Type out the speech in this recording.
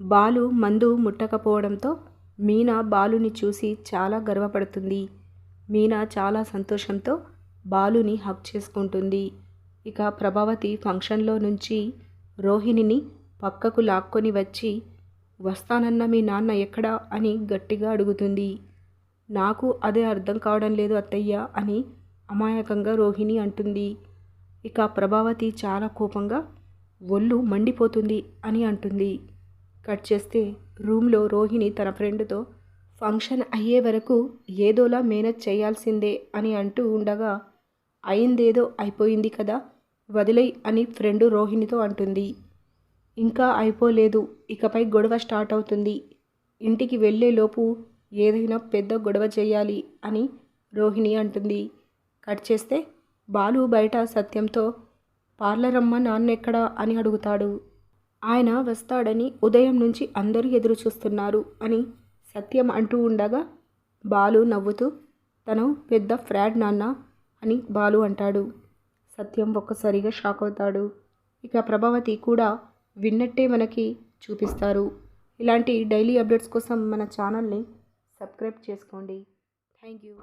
బాలు మందు ముట్టకపోవడంతో మీనా బాలుని చూసి చాలా గర్వపడుతుంది. మీనా చాలా సంతోషంతో బాలుని హక్ చేసుకుంటుంది. ఇక ప్రభావతి ఫంక్షన్లో నుంచి రోహిణిని పక్కకు లాక్కొని వచ్చి వస్తానన్న మీ నాన్న ఎక్కడా? అని గట్టిగా అడుగుతుంది. నాకు అదే అర్థం కావడం లేదు అత్తయ్య అని అమాయకంగా రోహిణి అంటుంది. ఇక ప్రభావతి చాలా కోపంగా ఒళ్ళు మండిపోతుంది అని అంటుంది. కట్ చేస్తే రూమ్లో రోహిణి తన ఫ్రెండ్తో ఫంక్షన్ అయ్యే వరకు ఏదోలా మేనేజ్ చేయాల్సిందే అని అంటూ ఉండగా అయిందేదో అయిపోయింది కదా వదిలేయ్ అని ఫ్రెండు రోహిణితో అంటుంది. ఇంకా అయిపోలేదు ఇకపై గొడవ స్టార్ట్ అవుతుంది. ఇంటికి వెళ్ళేలోపు ఏదైనా పెద్ద గొడవ చేయాలి అని రోహిణి అంటుంది. కట్ చేస్తే బాలు బయట సత్యంతో పార్లర్ అమ్మ నాన్నెక్కడా అని అడుగుతాడు. ఆయన వస్తాడని ఉదయం నుంచి అందరూ ఎదురు చూస్తున్నారు అని సత్యం అంటూ ఉండగా బాలు నవ్వుతూ తను పెద్ద ఫ్రాడ్ నాన్న అని బాలు అంటాడు. సత్యం ఒక్కసారిగా షాక్ అవుతాడు. ఇక ప్రభావతి కూడా విన్నట్టే మనకి చూపిస్తారు. ఇలాంటి డైలీ అప్డేట్స్ కోసం మన ఛానల్ని సబ్స్క్రైబ్ చేసుకోండి. Thank you.